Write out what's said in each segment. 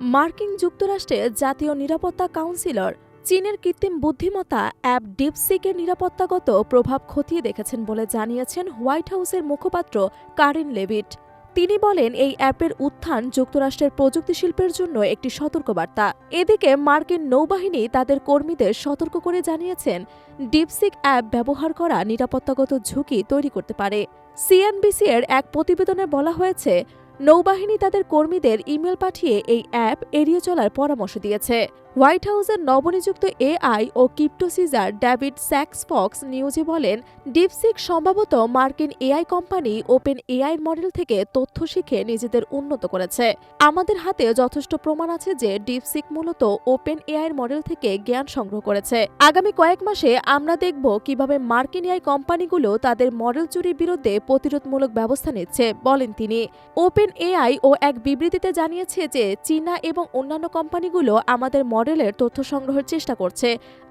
মার্কিন যুক্তরাষ্ট্রের জাতীয় নিরাপত্তা কাউন্সিলর চীনের কৃত্রিম বুদ্ধিমত্তা অ্যাপ ডিপসিকের নিরাপত্তাগত প্রভাব খতিয়ে দেখেছেন বলে জানিয়েছেন হোয়াইট হাউসের মুখপাত্র কারিন লেভিট। তিনি বলেন, এই অ্যাপের উত্থান যুক্তরাষ্ট্রের প্রযুক্তি শিল্পের জন্য একটি সতর্কবার্তা। এদিকে মার্কিন নৌবাহিনী তাদের কর্মীদের সতর্ক করে জানিয়েছেন, ডিপসিক অ্যাপ ব্যবহার করা নিরাপত্তাগত ঝুঁকি তৈরি করতে পারে। সিএনবিসি এর এক প্রতিবেদনে বলা হয়েছে নৌবাহিনী তাদের কর্মীদের ইমেল পাঠিয়ে এই অ্যাপ এড়িয়ে চলার পরামর্শ দিয়েছে। হোয়াইট হাউসের নবনিযুক্ত এআই ও crypto czar David Sacks Fox নিউজে বলেন, ডিপসিক সম্ভবত মার্কিন AI company OpenAI model থেকে তথ্য শিখে নিজেদের উন্নত করেছে। আমাদের হাতে যথেষ্ট প্রমাণ আছে যে ডিপসিক মূলত ওপেন এআই মডেল থেকে জ্ঞান সংগ্রহ করেছে। আগামী কয়েক মাসে আমরা দেখব কীভাবে মার্কিন এআই কোম্পানিগুলো তাদের মডেল চুরির বিরুদ্ধে প্রতিরোধমূলক ব্যবস্থা নিচ্ছে, বলেন তিনি। ওপেন এআই ও এক বিবৃতিতে জানিয়েছে যে চীনা এবং অন্যান্য কোম্পানিগুলো আমাদের মডেলের তথ্য সংগ্রহের চেষ্টা করছে।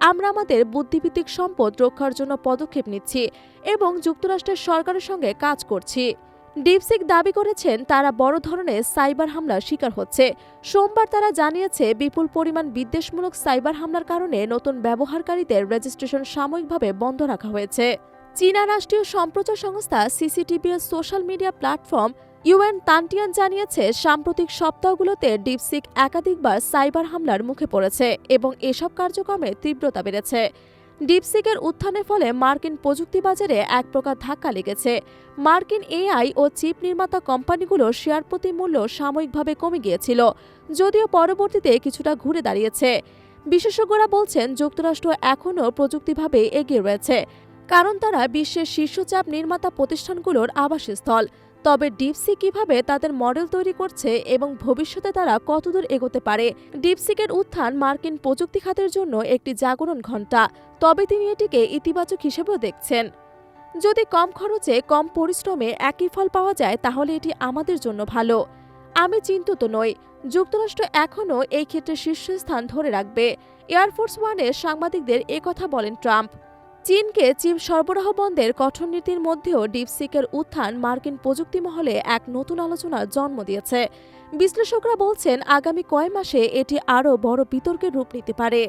আমরা আমাদের বুদ্ধিভিত্তিক সম্পদ রক্ষার জন্য পদক্ষেপ নিচ্ছি এবং যুক্তরাষ্ট্রের সরকারের সঙ্গে কাজ করছি। ডিপসিক দাবি করেছেন, তারা বড় ধরনের সাইবার হামলার শিকার হচ্ছে। সোমবার তারা জানিয়েছে, বিপুল পরিমাণ বিদ্বেষমূলক সাইবার হামলার কারণে নতুন ব্যবহারকারীদের রেজিস্ট্রেশন সাময়িকভাবে বন্ধ রাখা হয়েছে। চীনা রাষ্ট্রীয় সম্প্রচার সংস্থা সিসিটিভি সোশ্যাল মিডিয়া প্ল্যাটফর্ম ইউএন তান্টিয়ান জানিয়েছে, সাম্প্রতিক সপ্তাহগুলোতে ডিপসিক একাধিকবার সাইবার হামলার মুখে পড়েছে এবং এসব কার্যক্রমে তীব্রতা বেড়েছে। ডিপসিকের উত্থানের ফলে মার্কিন প্রযুক্তি বাজারে এক প্রকার ধাক্কা লেগেছে। মার্কিন এআই ও চিপ নির্মাতা কোম্পানিগুলোর শেয়ার প্রতি মূল্য সাময়িকভাবে কমে গিয়েছিল, যদিও পরবর্তীতে কিছুটা ঘুরে দাঁড়িয়েছে। বিশেষজ্ঞরা বলছেন, যুক্তরাষ্ট্র এখনও প্রযুক্তিভাবে এগিয়ে রয়েছে, কারণ তারা বিশ্বের শীর্ষচাপ নির্মাতা প্রতিষ্ঠানগুলোর আবাসস্থল। তবে ডিপসি কীভাবে তাদের মডেল তৈরি করছে এবং ভবিষ্যতে তারা কতদূর এগোতে পারে? ডিপসিকের উত্থান মার্কিন প্রযুক্তি খাতের জন্য একটি জাগরণ ঘণ্টা, তবে তিনি এটিকে ইতিবাচক হিসেবেও দেখছেন। যদি কম খরচে, কম পরিশ্রমে একই ফল পাওয়া যায়, তাহলে এটি আমাদের জন্য ভালো। আমি চিন্তিত নই। যুক্তরাষ্ট্র এখনও এই ক্ষেত্রে শীর্ষস্থান ধরে রাখবে। এয়ারফোর্স ওয়ানের সাংবাদিকদের একথা বলেন ট্রাম্প। চীনকে চিপ সরবরাহ বন্ধের কঠোর নীতির মধ্যেও ডিপসিকের উত্থান মার্কিন প্রযুক্তি মহলে এক নতুন আলোচনার জন্ম দিয়েছে। বিশ্লেষকরা বলছেন, আগামী কয় মাসে এটি আরও বড় বিতর্কের রূপ নিতে পারে।